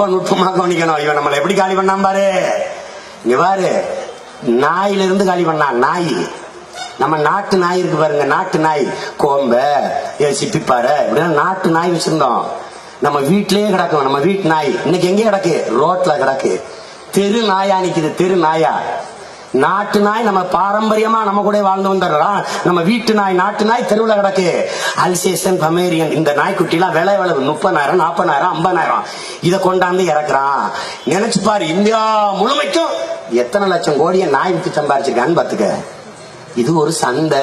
ரொம்ப நுட்பமா கவனிக்கணும் இவன் நம்மளை எப்படி காலி பண்ணான் பாரு? இங்க பாரு நாயில இருந்து காலி பண்ணான் நாய். நம்ம நாட்டு நாய் இருக்கு பாருங்க நாட்டு நாய். கோம்ப ஏ சிப்பிப்பாறை இப்படின்னா நாட்டு நாய் வச்சிருந்தோம். நம்ம வீட்டிலேயே கிடக்கும் நம்ம வீட்டு நாய். இன்னைக்கு எங்கே கிடக்கு? ரோட்ல கிடக்கு. தெரு நாயா நிக்குது தெரு நாயா. நாட்டு நாய் நம்ம பாரம்பரியமா நம்ம கூட வாழ்ந்து வந்துடுறோம் நம்ம வீட்டு நாய் நாட்டு நாய் தெருவில் கிடக்கு. அல்சேஷன் பமேரியன் இந்த நாய்க்குட்டிலாம் விலை விளவு முப்பதாயிரம் நாற்பதாயிரம் ஐம்பதாயிரம். இதை கொண்டாந்து இறக்குறான். நினைச்சு பாரு இந்தியா முழுமைக்கும் எத்தனை லட்சம் கோடியை நாய் வித்து சம்பாரிச்சிருக்கான்னு பாத்துக்க இது ஒரு சந்தை.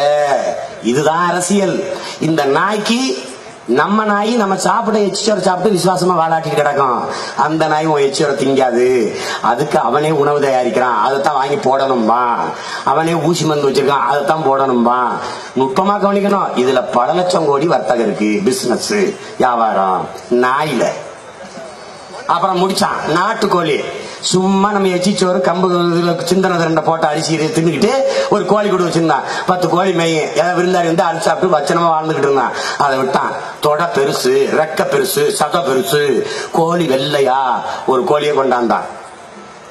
இதுதான் அரசியல். இந்த நாய்க்கு நம்ம நாய் நம்ம சாப்பிட எச்சோரை சாப்பிட்டு விசுவாசமா வாழாட்டிட்டு கிடக்கும். அந்த நாய் உன் எச்சோரை திங்காது. அதுக்கு அவனே உணவு தயாரிக்கிறான். அதைத்தான் வாங்கி போடணும்பா அவனே ஊசி மருந்து வச்சிருக்கான். அதைத்தான் போடணும்பா நுட்பமா கவனிக்கணும். இதுல பல லட்சம் கோடி வர்த்தகம் இருக்கு. பிசினஸ் வியாபாரம் நாயில. அப்புறம் முடிச்சான். நாட்டுக்கோழி. சும்மா நம்ம எச்சிச்சோறு கம்பு சிந்தனை ரெண்டை போட்டு அரிசி தின்னுக்கிட்டு ஒரு கோழி கூட வச்சிருந்தான். பத்து கோழி மேயும். ஏதாவது விருந்தாரி வந்து அரிசி சாப்பிட்டு வச்சனமா வாழ்ந்துகிட்டு இருந்தான். அதை விட்டான். தொடை பெருசு ரெக்க பெருசு சத பெருசு. கோழி வெள்ளையா? ஒரு கோழியை கொண்டாந்தான்.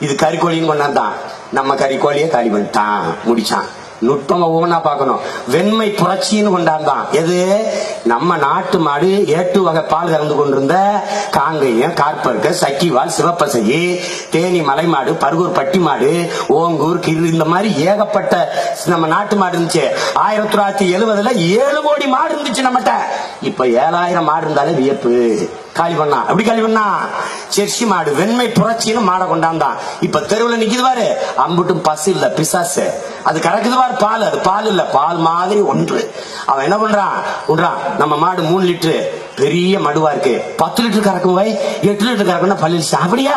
இது கறிக்கோழின்னு கொண்டாந்தான். நம்ம கறிக்கோழியை காலி பண்ணிட்டான். முடிச்சான். நுட்பமா ஒவ்வொன்றா பார்க்கணும். வெண்மை புரட்சின்னு கொண்டாந்தான் எது? நம்ம நாட்டு மாடு ஏட்டு வகை பால் கறந்து கொண்டிருந்த காங்கையம் கார்பர்க்க சக்கிவால் சிவப்பசகி தேனி மலை மாடு பருகூர் பட்டி மாடு ஓங்கூர் கிரு இந்த மாதிரி ஏகப்பட்ட நம்ம நாட்டு மாடு இருந்துச்சு. ஆயிரத்தி தொள்ளாயிரத்தி எழுபதுல ஏழு கோடி மாடு இருந்துச்சு நம்மகிட்ட. இப்ப ஏழாயிரம் மாடு இருந்தாலே வியப்பு. காலி பண்ணா. அப்படி காலி பண்ணா? செர்சி மாடு வெண்மை புரட்சின்னு மாடை கொண்டாந்தான் இப்ப தெருவுல நிக்குது பாரு அம்புட்டும் பசு இல்ல பிசாசு. அது கறக்குது பாரு பால். அது பால் இல்ல பால் மாதிரி ஒன்று. அவன் என்ன பண்றான்? விடுறான். நம்ம மாடு மூணு லிட்டரு பெரிய மடுவா இருக்கு. பத்து லிட்டர் கறக்கும் போய் எட்டு லிட்டர் கறக்கும்னா பல்லு அப்படியா?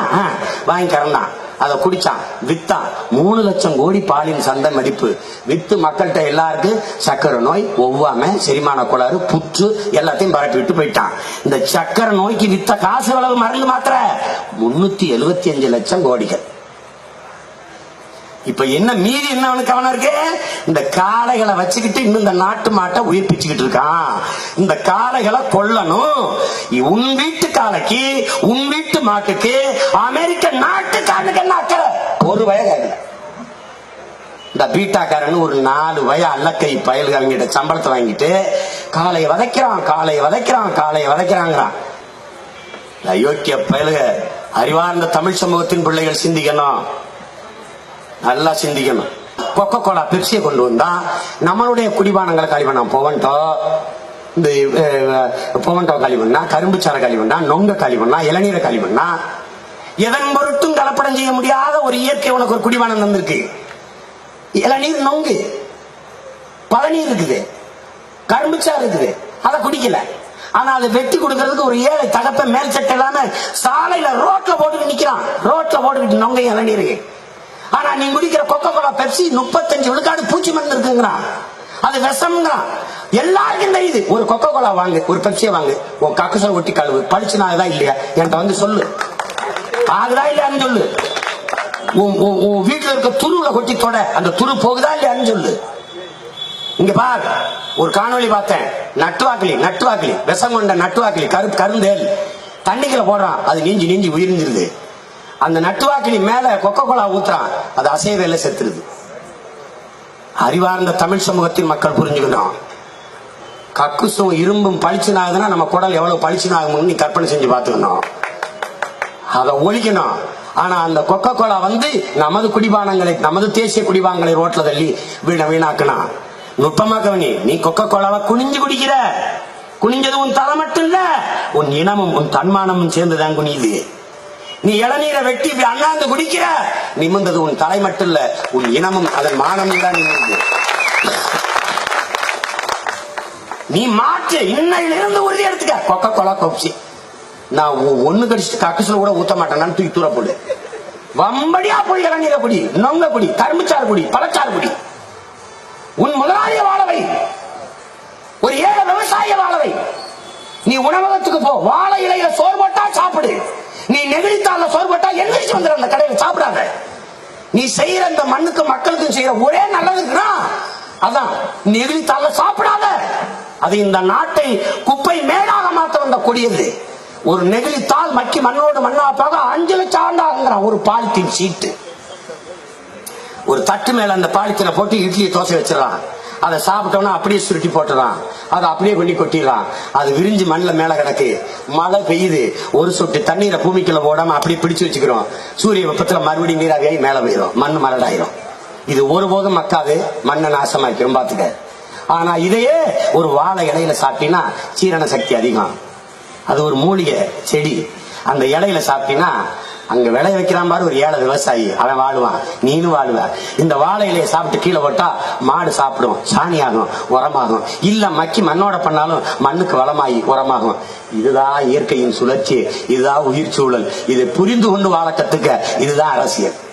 வாங்கி கறந்தான். அதை குடிச்சான். வித்தான். மூணு லட்சம் கோடி பாலின் சந்தை மதிப்பு. வித்து மக்கள்கிட்ட எல்லாருக்கும் சக்கரை நோய் ஒவ்வாமை செரிமான கோளாறு புற்று எல்லாத்தையும் பரப்பி விட்டு போயிட்டான். இந்த சக்கரை நோய்க்கு வித்த காசு அளவு மருந்து மாத்திர? முன்னூத்தி எழுபத்தி அஞ்சு லட்சம் கோடிகள். இப்ப என்ன மீதி என்ன அவனுக்கு கவனம் இருக்கு? இந்த காளைகளை வச்சுக்கிட்டு இன்னும் இந்த நாட்டு மாட்டை உயிர்ப்பிச்சுக்கிட்டு இருக்கான். இந்த காளைகளை கொல்லணும். உன் வீட்டு காளைக்கு உன் வீட்டு மாட்டுக்கு அமெரிக்க நாட்டு என்ன அக்கறை? ஒரு வயது இந்த பீட்டாக்காரன் ஒரு நாலு வய அல்லக்கை பயல்காரங்கிட்ட சம்பளத்தை வாங்கிட்டு காளையை வதைக்கிறான் காளையை வதைக்கிறான் காளையை வதைக்கிறாங்கிறான். இந்த அயோக்கிய பயலுக அறிவார்ந்த தமிழ் சமூகத்தின் பிள்ளைகள் சிந்திக்கணும். நல்லா சிந்திக்கணும். கொக்கோ கோலா பெப்சியை கொண்டு வந்தா நம்மளுடைய குடிபானங்களை காலி போவன்ட்டோ இந்த அஹ், போவன்டோ காலி பண்ணா கரும்பு சாறை காலி பண்ணா நொங்க காலி பண்ணா இளநீரை காலி பண்ணா எதன் பொருட்டும் கலப்படம் செய்ய முடியாத ஒரு இயற்கை உனக்கு ஒரு குடிபானம் தந்திருக்கு. இளநீர் நொங்கு. பழநீர் இருக்குது. கரும்புச்சாறு இருக்குது. அதை குடிக்கல. ஆனா அதை வெட்டி கொடுக்கறதுக்கு ஒரு ஏழை தகப்ப மேல் சட்டை இல்லாம சாலையில ரோட்ல போட்டுக்கிட்டு நிக்கிறான். ரோட்ல போட்டுக்கிட்டு நொங்க இளநீருக்கு ஆனா நீ குடிக்கிற கொக்கோ கோலா பெப்சி முப்பத்தஞ்சு விழுக்காடு பூச்சி மருந்து இருக்குங்கிறான் அது விஷம்ங்கிறான் எல்லாருக்கும் தெரியுது. ஒரு கொக்கோ கோலா வாங்கு ஒரு பெப்சியை வாங்கு. உன் கக்குசல் ஒட்டி கழுவு. பழிச்சு நான் இதான் இல்லையா? என்கிட்ட வந்து சொல்லு. ஆகுதா இல்லையான்னு சொல்லு. உன் உன் வீட்டுல இருக்க துருவுல கொட்டி தொட. அந்த துரு போகுதா இல்லையான்னு சொல்லு. இங்க பார். ஒரு காணொளி பார்த்தேன். நட்டுவாக்கிலி நட்டுவாக்கிலி. விஷம் கொண்ட நட்டுவாக்கிலி. கரு கருந்தேல் தண்ணிக்குள்ள போடுறான். அது நீஞ்சி நீஞ்சி உயிரிஞ்சிருது. அந்த நட்டுவாக்கினி மேல கொக்கோ கோலா ஊத்துறான். அது அசைவேல செத்துருது. அறிவார்ந்த தமிழ் சமூகத்தின் மக்கள் புரிஞ்சுக்கணும் கக்குசும் இரும்பும் பளிச்சுனாகுதுன்னா நம்ம குடல் எவ்வளவு பளிச்சுனாகும்னு நீ கற்பனை செஞ்சு பார்த்துக்கணும். அதை ஒழிக்கணும். ஆனா அந்த கொக்கோ கோலா வந்து நமது குடிபானங்களை நமது தேசிய குடிபானங்களை ரோட்ல தள்ளி வீண வீணாக்கினா நுட்பமா கவனி நீ கொக்க கோலாவை குனிஞ்சு குடிக்கிற. குனிஞ்சது உன் தலை மட்டும் இல்ல உன் இனமும் உன் தன்மானமும் சேர்ந்துதான் குனியுது. நீ இளநீரை வெட்டி இப்படி அண்ணாந்து குடிக்கிற? நிமிர்ந்தது உன் தலை மட்டும் இல்ல உன் இனமும் அதன் மானமும் தான் நிமிர்ந்து. நீ மாற்று இன்னையிலிருந்து உறுதி எடுத்துக்க. கொக்க கொலா கொப்சி. நான் ஒண்ணு கடிச்சிட்டு கக்கசுல கூட ஊத்த மாட்டேன். தூக்கி தூர போடு. வம்படியா போய் இளநீரை குடி நொங்க குடி கரும்புச்சாறு குடி பழச்சாறு குடி. உன் முதலாளிய வாழவை ஒரு ஏழை விவசாய வாழவை நீ உணவகத்துக்கு போ. வாழை இலையில சோறு போட்டா சாப்பிடு. நீ நெகிழித்தாள்ல சோறு போட்டா எந்திரிச்சு அந்த கடையில் சாப்பிடாத. நீ செய்யற அந்த மண்ணுக்கு மக்களுக்கும் செய்யற ஒரே நல்லது அதான் நெகிழித்தால சாப்பிடாத. அது இந்த நாட்டை குப்பை மேடாக மாத்த வந்த கொடியது. ஒரு நெகிழித்தால் மக்கி மண்ணோடு மண்ணா போக அஞ்சு லட்சம் ஆண்டாங்கிறான் ஒரு பாலித்தீன் சீட்டு. ஒரு தட்டு மேல அந்த பாலித்தீனை போட்டு இட்லி தோசை வச்சிடறான். அதை சாப்பிட்டோம்னா அப்படியே சுருட்டி போட்டுறான் அதை அப்படியே கொண்டு கொட்டிடலாம். அது விரிஞ்சு மண்ணில் மேலே கிடக்கு. மழை பெய்யுது. ஒரு சொட்டு தண்ணீரை பூமிக்குள்ள போடாம அப்படியே பிடிச்சு வச்சுக்கிறோம். சூரிய வெப்பத்தில் மறுபடியும் நீராவியாகி மேலே போயிடும். மண் மலடாயிரும் இது ஒருபோதும் மக்காது. மண்ணை நாசமாக்கிரும் பார்த்துக்க. ஆனா இதையே ஒரு வாழை இலையில சாப்பிட்டீங்கன்னா சீரண சக்தி அதிகம். அது ஒரு மூலிகை செடி. அந்த இலையில சாப்பிட்டீங்கன்னா அங்க விளைய வைக்கிறான் பாரு ஒரு ஏழை விவசாயி. அவன் வாழுவான். நீனும் வாழுவ. இந்த வாழை இலையை சாப்பிட்டு கீழே போட்டா மாடு சாப்பிடும் சாணியாகும் உரமாகும். இல்ல மக்கி மண்ணோட பண்ணாலும் மண்ணுக்கு வளமாகி உரமாகும். இதுதான் இயற்கையின் சுழற்சி. இதுதான் உயிர் சூழல். இதை புரிந்து கொண்டு வாழ கத்துக்க. இதுதான் அரசியல்.